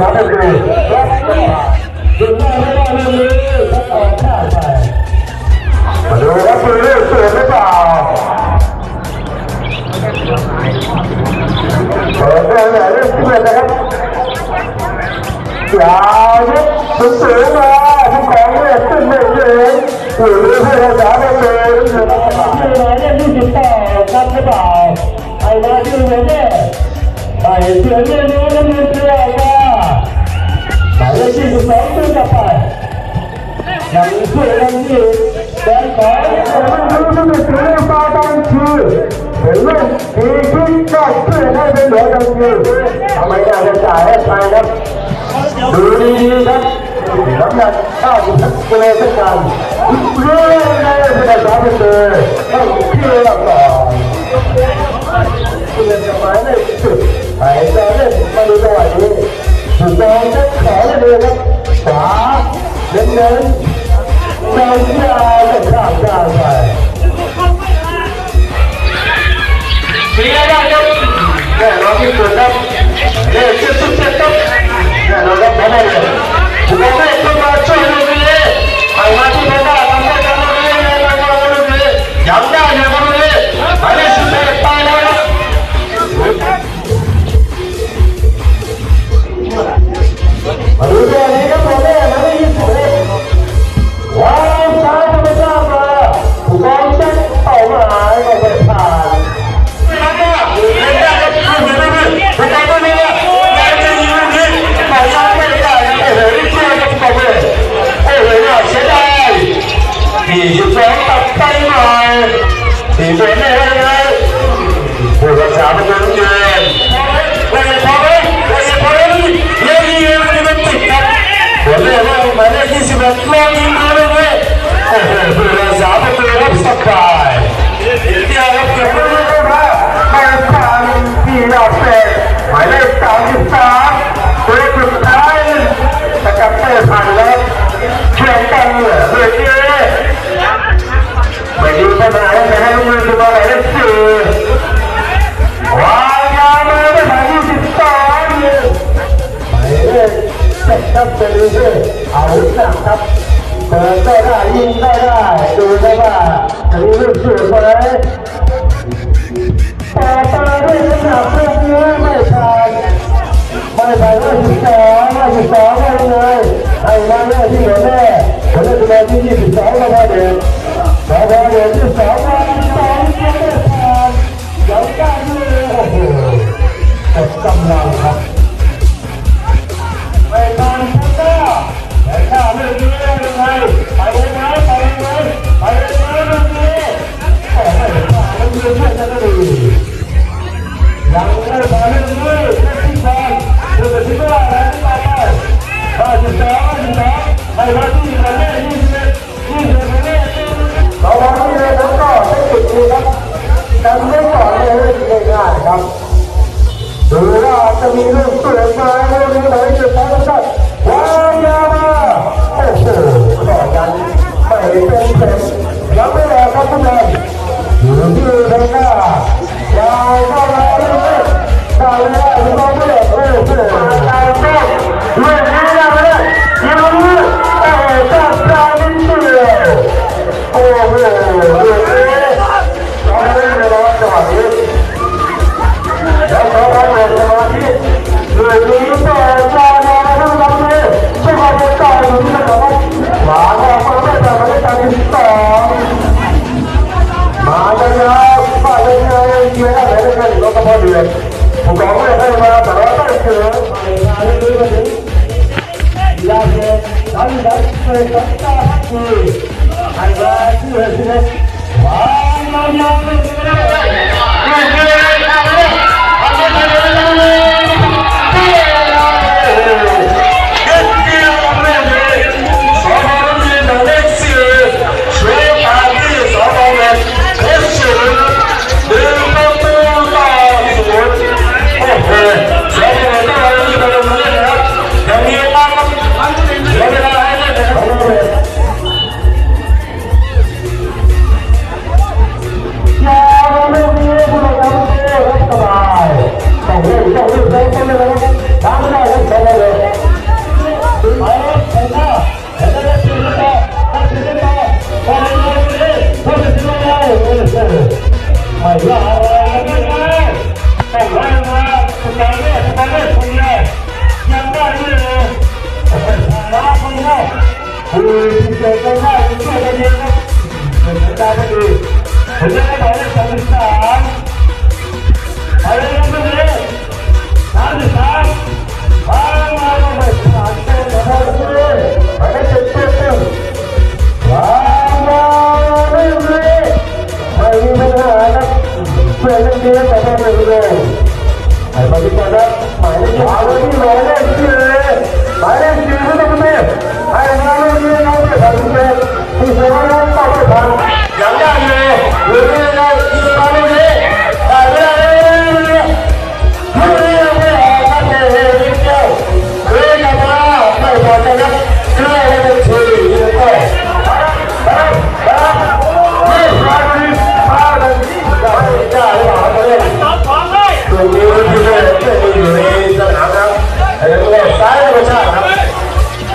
สามเป็ดีรับมาดึงมาไม่ได้เรื่องนี้ต้องแก้ไปมาดูว่าปืนเลืเสือหรือเปล่าเปิดเรื่องไหนเรื่องเพื่อนนะครับอย่ายึดสืออมาทุกของเลือกขึ้นไม่เยอะหรือให้ภาษาเป็นดีเรื่องอะไรเนี่ยยี่สิบแปดครับหรือเปล่าไอ้มาดื้อเลยเนี่ยไอ้เสือเนี่ยนู้นนั่นเสือ หลงตู้จะไปอย่างนี้ผู้เล่นที่เดินขอแต่ไมันรู้ที่จะถือมาตั้งชื่อเห็นไหมทีคิดก็เพื่อได้เป็นเรื่องชื่อทำไมอยากจะจ่ายให้ไปครับดูดีๆครับน้ำหนักข้าวทักกิเลสกันเรื่องในภาษาไทยต้องเชื่อต่อคุณจะมาเล่นหายใจเล่นมาดูจังหวะนี้ถูกต้องจะขอเลยครับ ขวาเน้นเน้นใจเที่ยวจะข้ามก้าวไปเสียได้ครับแน่นอนที่สุดครับเด็กที่สุดเจ็ดครับแน่นอนครับไม่ได้เลยคุณแม่ต้องมาช่วยลูกเลี้ยงไปมาที่แม่ได้ทำได้ทำได้ทำได้ทำได้ย้ำได้เลย McMillan on the way. Everybody's out of the lips of God. My left hand is far. 个经济是小了吧你？小吧你，这你，小吧你，小吧你，小吧你，我上了。来看，来，来看，这是什？Thank you.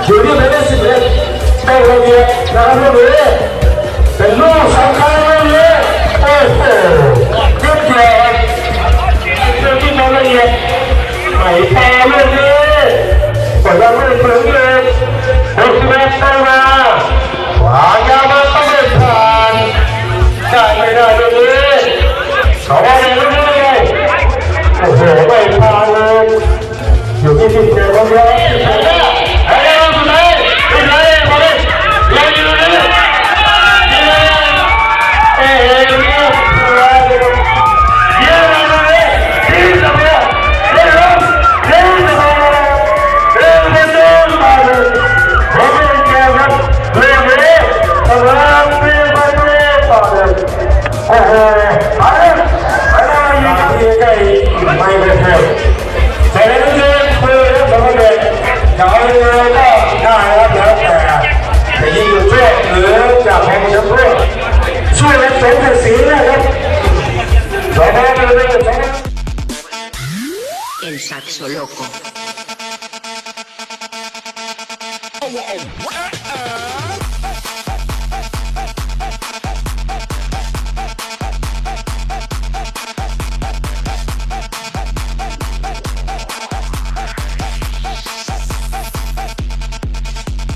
Júlio Menezes Branco, pega o dinheiro, dá uma เป็นลูกสำคัญเลยเโอ้โหเรื่องเดียวเรื่องที่มันละเอียดไหมตาเรื่องนี้เอกว่าไม่ถึงเลยโอ้ยแม่ตามาขวายาว saxo loco.